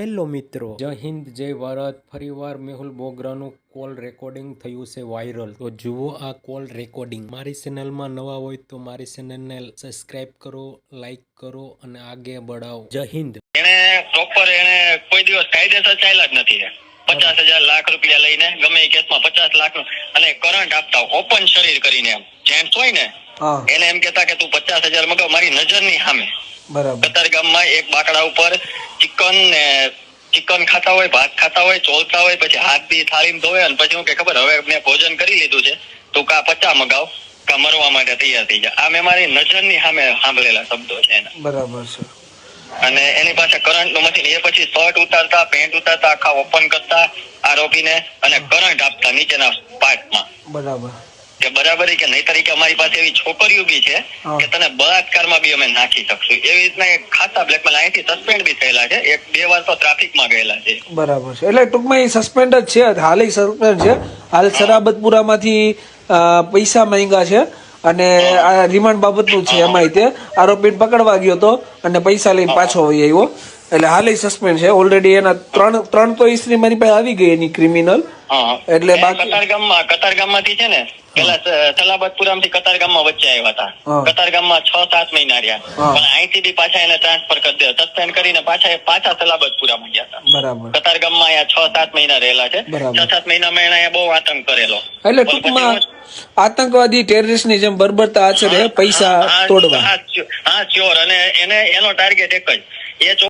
Hello મિત્રો. જય હિન્દ જય ભારત. ફરીવાર મેહુલ બોગરાનું કોલ રેકોર્ડિંગ થયું છે વાયરલ. તો જુઓ આ કોલ રેકોર્ડિંગ. મારી ચેનલમાં નવા હોય તો મારી ચેનલને સબસ્ક્રાઇબ કરો લાઈક કરો અને આગે બઢાવો જય હિન્દ. એને પ્રોપર એને કોઈ દિવસ કાયદેસર ચાલ્યા જ નથી. પચાસ હજાર લાખ રૂપિયા લઈને ગમે એ કેસમાં પચાસ લાખ અને કરંટ આપતા ઓપન શરીર કરીને એમ. જેન્ટ્સ હોય ને એને એમ કેતા કે તું પચાસ હજાર મગાવ મારી નજરની સામે. બરાબર. અત્યારે ગામમાં એક બાકડા ઉપર ચિકન ને ચિકન ખાતા હોય ભાત ખાતા હોય ચોલતા હોય પછી હાથ બી થાળીમાં ધોવે અને પછી હું કે ખબર હવે મેં ભોજન કરી લીધું છે. તું કા પચા મગાવ. કા મરવા માટે તૈયાર થઈ જાય આ મેં મારી નજરની સામે સાંભળેલા શબ્દો છે એના. બરાબર છે. અને એની પાસે કરંટનું મશીન. એ પછી શર્ટ ઉતારતા પેન્ટ ઉતારતા આખા ઓપન કરતા આરોપીને અને કરંટ આપતા નીચેના પાર્ટમાં. બરાબર. કે બરાબર કે નહીં? તરીકે અમારી પાસે એવી છોકરીઓ બી છે કે તને બળાત્કારમાં બી અમે નાખી શકશું. એવી રીતના ખાતા બ્લેકમેલ અહીંથી સસ્પેન્ડ બી થયેલા છે. એક બે વાર તો ટ્રાફિકમાં ગયેલા છે. બરાબર છે. એટલે ટૂંકમાં એ સસ્પેન્ડ જ છે. હાલ સસ્પેન્ડ છે. હાલ સરાબતપુરામાંથી પૈસા માંગ્યા છે અને આ રિમાન્ડ બાબતનું છે એમાંય તે. આરોપી પકડવા ગયો હતો અને પૈસા લઈને પાછો આવી આવ્યો. એટલે હાલે સસ્પેન્ડ છે. ઓલરેડી એના ત્રણ ત્રણ તો હિસ્ટ્રી મારી પાસે આવી ગઈ એની ક્રિમિનલ એટલે કતારગામમાં કતારગામમાંથી છે ને પેલા સલાબતપુરામાંથી કતારગામમાં વચ્ચે આવ્યા હતા. કતારગામમાં છ સાત મહિના રહ્યા. પણ અહીંથી બી પાછા એને ટ્રાન્સફર કરી દે. સસ્પેન્ડ કરીને પાછા પાછા સલાબતપુરામાં ગયા હતા. બરાબર. કતારગામમાં અહીંયા છ સાત મહિના રહેલા છે. છ સાત મહિનામાં એને અહીંયા બહુ આતંક કરેલો. એટલે ટૂંકમાં આતંકવાદી ટેરરિસ્ટની જેમ બર્બરતા આચરે પૈસા તોડવા. હા, સ્યોર અને એને એનો ટાર્ગેટ એક જ. એ